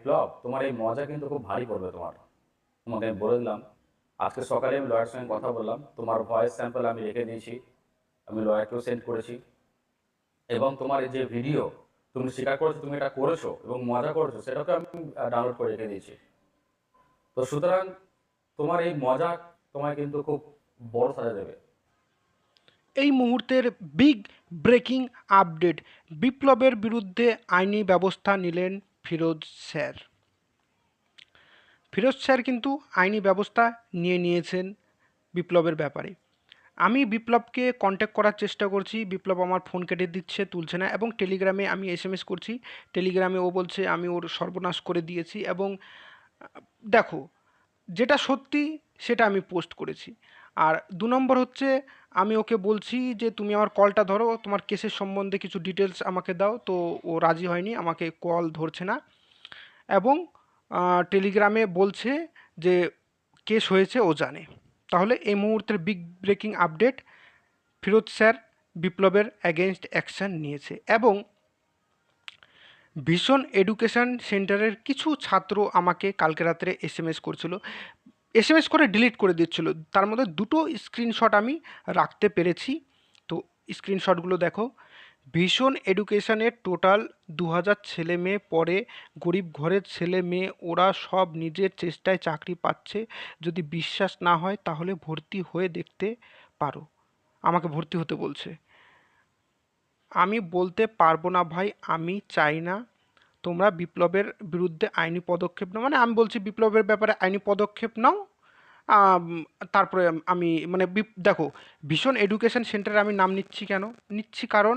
বিপ্লব তোমার এই মজা কিন্তু খুব ভারী পড়বে তোমার। তোমাকে আমি বলে দিলাম, আজকে সকালে আমি লয়ার সঙ্গে কথা বললাম, তোমার ভয়েস স্যাম্পল আমি রেখে দিয়েছি, আমি লয়ারকেও সেন্ড করেছি। এবং তোমার যে ভিডিও তুমি স্বীকার করেছ, তুমি এটা করেছ এবং মজা করেছ সেটাকে আমি ডাউনলোড করে রেখে দিয়েছি। তো সুতরাং, তোমার এই মজা তোমায় কিন্তু খুব বড় সাজা দেবে। এই মুহূর্তের বিগ ব্রেকিং আপডেট বিপ্লবের বিরুদ্ধে আইনি ব্যবস্থা নিলেন ফিরোজ স্যার। ফিরোজ স্যার কিন্তু আইনি ব্যবস্থা নিয়ে নিয়েছেন বিপ্লবের ব্যাপারে। আমি বিপ্লবকে কন্ট্যাক্ট করার চেষ্টা করছি, বিপ্লব আমার ফোন কেটে দিচ্ছে, তুলছে না এবং টেলিগ্রামে আমি এসএমএস করছি। টেলিগ্রামে ও বলছে, আমি ওর সর্বনাশ করে দিয়েছি এবং, দেখো, যেটা সত্যি সেটা আমি পোস্ট করেছি। আর দু নম্বর হচ্ছে আমি ওকে বলছি যে তুমি আমার কলটা ধরো, তোমার কেসের সম্বন্ধে কিছু ডিটেলস আমাকে দাও। তো ও রাজি হয়নি, আমাকে কল ধরছে না। এবং টেলিগ্রামে বলছে যে কেস হয়েছে, ও জানে। তাহলে এই মুহূর্তের big breaking update Firoz sir বিপ্লবের অ্যাগেনস্ট অ্যাকশন নিয়েছে। এবং ভীষণ এডুকেশন সেন্টারের কিছু ছাত্র আমাকে কালকে রাত্রে এস এম এস করছিল। এসএমএস করে ডিলিট করে দিচ্ছিল। তার মধ্যে দুটো স্ক্রিনশট আমি রাখতে পেরেছি। তো স্ক্রিনশটগুলো দেখো। ভীষণ এডুকেশনের টোটাল দু হাজার ছেলে মেয়ে পড়ে, গরিব ঘরের ছেলে মেয়ে, ওরা সব নিজের চেষ্টায় চাকরি পাচ্ছে। যদি বিশ্বাস না হয় তাহলে ভর্তি হয়ে দেখতে পারো। আমাকে ভর্তি হতে বলছে। আমি বলতে পারব না ভাই, আমি চাই না। তোমরা বিপ্লবের বিরুদ্ধে আইনি পদক্ষেপ নাও। মানে আমি বলছি বিপ্লবের ব্যাপারে আইনি পদক্ষেপ নাও। তারপরে আমি মানে দেখো, ভীষণ এডুকেশন সেন্টারে আমি নাম নিচ্ছি কেন? নিচ্ছি কারণ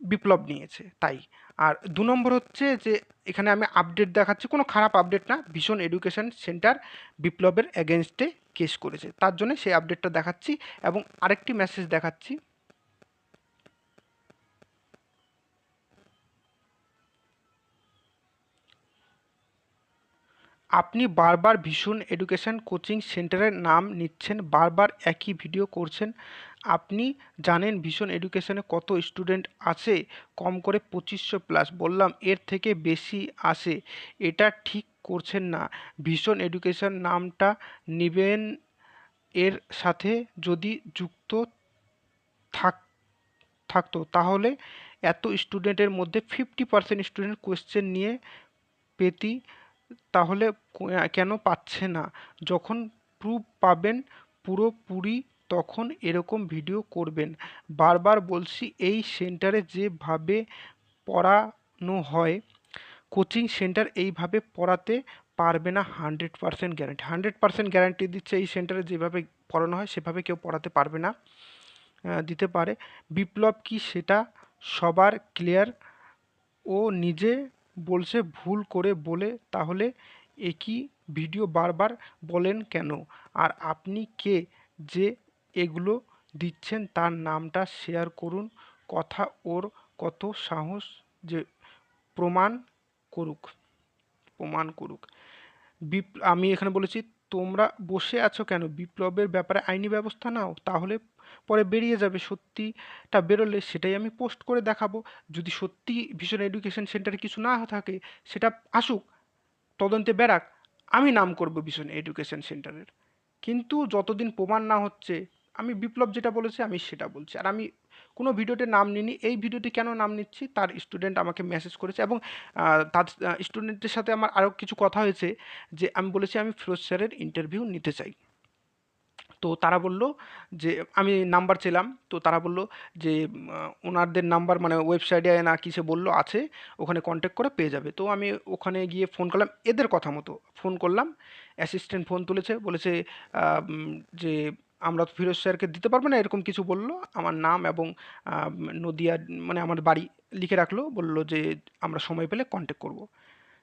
বিপ্লব নিয়েছে, তাই। আর দু নম্বর হচ্ছে যে, এখানে আমি আপডেট দেখাচ্ছি, কোনো খারাপ আপডেট না, ভীষণ এডুকেশন সেন্টার বিপ্লবের এগেনস্টে কেস করেছে। তার জন্য সেই আপডেটটা দেখাচ্ছি এবং আরেকটি মেসেজ দেখাচ্ছি। আপনি বারবার ভীষণ এডুকেশন কোচিং সেন্টারের নাম নিচ্ছেন, বারবার একই ভিডিও করছেন। আপনি জানেন ভীষণ এডুকেশানে কত স্টুডেন্ট আছে, কম করে পঁচিশশো প্লাস। বললাম, এর থেকে বেশি আসে এটা ঠিক করছেন না। ভীষণ এডুকেশান নামটা নেবেন এর সাথে যদি যুক্ত থাক, থাকতো। তাহলে এত স্টুডেন্টের মধ্যে ফিফটি পার্সেন্ট স্টুডেন্ট কোয়েশ্চেন নিয়ে পেতি তাহলে কেন পাচ্ছে না? যখন প্রুফ পাবেন পুরোপুরি তখন এরকম ভিডিও করবেন। বারবার বলছি, এই সেন্টারে যেভাবে পড়ানো হয় কোচিং সেন্টার এইভাবে পড়াতে পারবে না hundred percent guarantee hundred percent guarantee দিচ্ছে এই সেন্টারে যেভাবে পড়ানো হয়, সেভাবে কেউ পড়াতে পারবে না দিতে পারে। বিপ্লব কি সেটা সবার ক্লিয়ার ও নিজে বলছে ভুল করে বলে, তাহলে একই ভিডিও বারবার বলেন কেন? আর আপনি কে যে এগুলো দিচ্ছেন তার নামটা শেয়ার করুন। কথা ওর কত সাহস যে প্রমাণ করুক প্রমাণ করুক। বিপ আমি এখানে বলেছি তোমরা বসে আছো কেন? বিপ্লবের ব্যাপারে আইনি ব্যবস্থা নাও, তাহলে পরে বেরিয়ে যাবে। সত্যিটা বেরোলে সেটাই আমি পোস্ট করে দেখাবো। যদি সত্যি ভীষণ এডুকেশন সেন্টারে কিছু না থাকে, সেটা আসুক, তদন্তে বেরাক। আমি নাম করব ভীষণ এডুকেশন সেন্টারের। কিন্তু যতদিন প্রমাণ না হচ্ছে, আমি বিপ্লব যেটা বলেছে, আমি সেটা বলছি। আর আমি কোনো ভিডিওতে নাম নিইনি, এই ভিডিওতে কেন নাম নিচ্ছি তার স্টুডেন্ট আমাকে মেসেজ করেছে এবং তার স্টুডেন্টের সাথে আমার আরও কিছু কথা হয়েছে যে আমি বলেছি আমি ফিরোজ স্যারের ইন্টারভিউ নিতে চাই। তো তারা বলল যে, আমি নাম্বার ছিলাম তো তারা বলল যে ওনারদের নাম্বার মানে ওয়েবসাইটে না কিসে বলল আছে, ওখানে কন্ট্যাক্ট করে পেয়ে যাবে। তো আমি ওখানে গিয়ে ফোন করলাম, এদের কথা মতো ফোন করলাম অ্যাসিস্ট্যান্ট ফোন তুলেছে, বলেছে যে আমরা তো ফিরোজ স্যারকে দিতে পারব না, এরকম কিছু বলল। আমার নাম এবং নদিয়া মানে আমার বাড়ি লিখে রাখল, বলল যে আমরা সময় পেলে কন্ট্যাক্ট করব।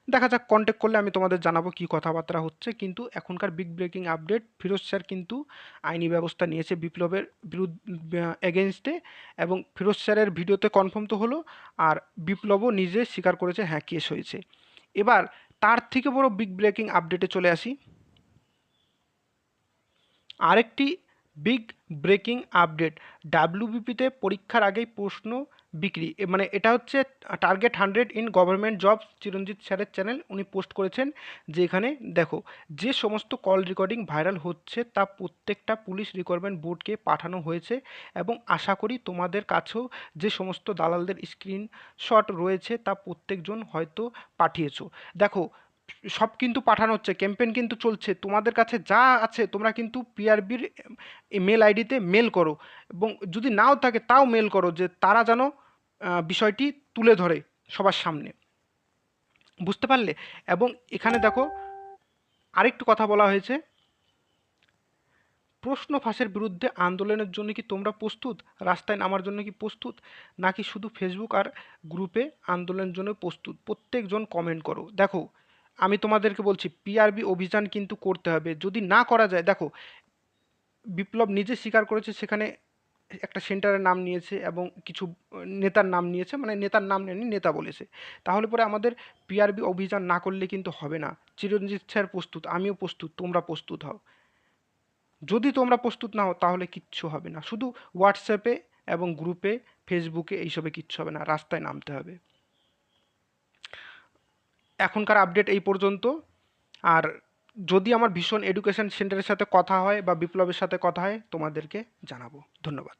দেখা যাক কন্ট্যাক্ট করলে আমি তোমাদের জানাব কি কথাবার্তা হচ্ছে, কিন্তু এখনকার big breaking update Firoz sir কিন্তু আইনি ব্যবস্থা নিয়েছে বিপ্লবের বিরুদ্ধে এগেনস্টে এবং ফিরোজ স্যারের ভিডিওতে কনফার্ম তো হলো, আর বিপ্লবও নিজে স্বীকার করেছে হ্যাঁ কেস হয়েছে। এবার, তার থেকে বড় বিগ ব্রেকিং আপডেটে চলে আসি। আরেকটি বিগ ব্রেকিং আপডেট ডাব্লিউবিপিতে পরীক্ষার আগেই প্রশ্ন বিক্রি। মানে এটা হচ্ছে target hundred in government job Chiranjit স্যারের চ্যানেল উনি পোস্ট করেছেন যে এখানে, দেখো, যে সমস্ত কল রেকর্ডিং ভাইরাল হচ্ছে, তা প্রত্যেকটা পুলিশ রিক্রুটমেন্ট বোর্ডকে পাঠানো হয়েছে এবং আশা করি তোমাদের কাছেও যে সমস্ত দালালদের স্ক্রিনশট রয়েছে, তা প্রত্যেকজন হয়তো পাঠিয়েছো। দেখো সব কিন্তু পাঠানো হচ্ছে, ক্যাম্পেইন কিন্তু চলছে। তোমাদের কাছে যা আছে, তোমরা কিন্তু পিআরবির মেল আইডিতে মেল করো এবং যদি নাও থাকে তাও মেল করো যে তারা যেন বিষয়টি তুলে ধরে সবার সামনে। বুঝতে পারলে? এবং এখানে দেখো, আরেকটু কথা বলা হয়েছে। প্রশ্ন ফাঁসের বিরুদ্ধে আন্দোলনের জন্য কি তোমরা প্রস্তুত? রাস্তায় নামার জন্য কি প্রস্তুত? নাকি শুধু ফেসবুক আর গ্রুপে আন্দোলনের জন্য প্রস্তুত? প্রত্যেকজন কমেন্ট করো। দেখো আমি তোমাদেরকে বলছি পিআরবি অভিযান কিন্তু করতে হবে। যদি না করা যায়, দেখো, বিপ্লব নিজে স্বীকার করেছে, সেখানে একটা সেন্টারের নাম নিয়েছে এবং কিছু নেতার নাম নিয়েছে মানে নেতার নাম নেয়নি, নেতা বলেছে। তাহলে পরে আমাদের পিআরবি অভিযান না করলে কিন্তু হবে না। চিরঞ্জিত স্যার প্রস্তুত, আমিও প্রস্তুত, তোমরা প্রস্তুত হও। যদি তোমরা প্রস্তুত না হও, তাহলে কিচ্ছু হবে না। শুধু হোয়াটসঅ্যাপে এবং গ্রুপে ফেসবুকে এইসবে কিচ্ছু হবে না, রাস্তায় নামতে হবে। এখনকার আপডেট এই পর্যন্ত। আর যদি আমার ভীষণ এডুকেশন সেন্টারের সাথে কথা হয় বা বিপ্লবের সাথে কথা হয়, তোমাদেরকে জানাব। ধন্যবাদ।